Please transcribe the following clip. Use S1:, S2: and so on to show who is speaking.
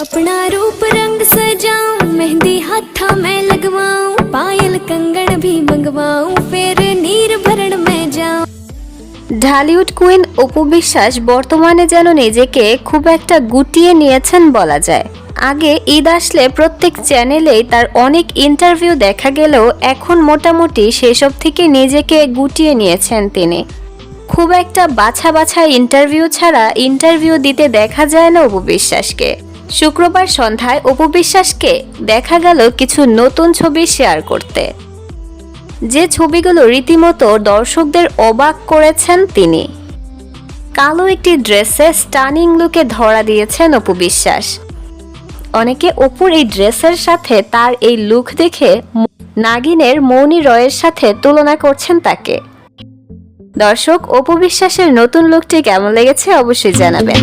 S1: अपना रूप रंग सजाऊं मेहंदी हाथा मैं लगवाऊं पायल कंगन भी मंगवाऊं फिर नीर भरण में जाऊं
S2: ঢালিউড কুইন অপু বিশ্বাস বর্তমানে যেন নিজেকে খুব একটা গুটিয়ে নিয়েছেন বলা যায় আগে ঈদ আসলে প্রত্যেক চ্যানেলেই তার অনেক ইন্টারভিউ দেখা গেলেও এখন মোটামুটি সেসব থেকে নিজেকে গুটিয়ে নিয়েছেন তিনি খুব একটা বাছা বাছা ইন্টারভিউ ছাড়া ইন্টারভিউ দিতে দেখা যায় না অপু বিশ্বাসকে শুক্রবার সন্ধ্যায় অপু বিশ্বাসকে দেখা গেল কিছু নতুন ছবি শেয়ার করতে। যে ছবিগুলো রীতিমতো দর্শকদের অবাক করেছেন তিনি। কালো একটি ড্রেসে স্টানিং লুকে ধরা দিয়েছেন অপু বিশ্বাস অনেকে অপুর এই ড্রেসের সাথে তার এই লুক দেখে নাগিনের মৌনি রয়ের সাথে তুলনা করছেন তাকে। দর্শক অপু বিশ্বাসের নতুন লুকটি কেমন লেগেছে অবশ্যই জানাবেন।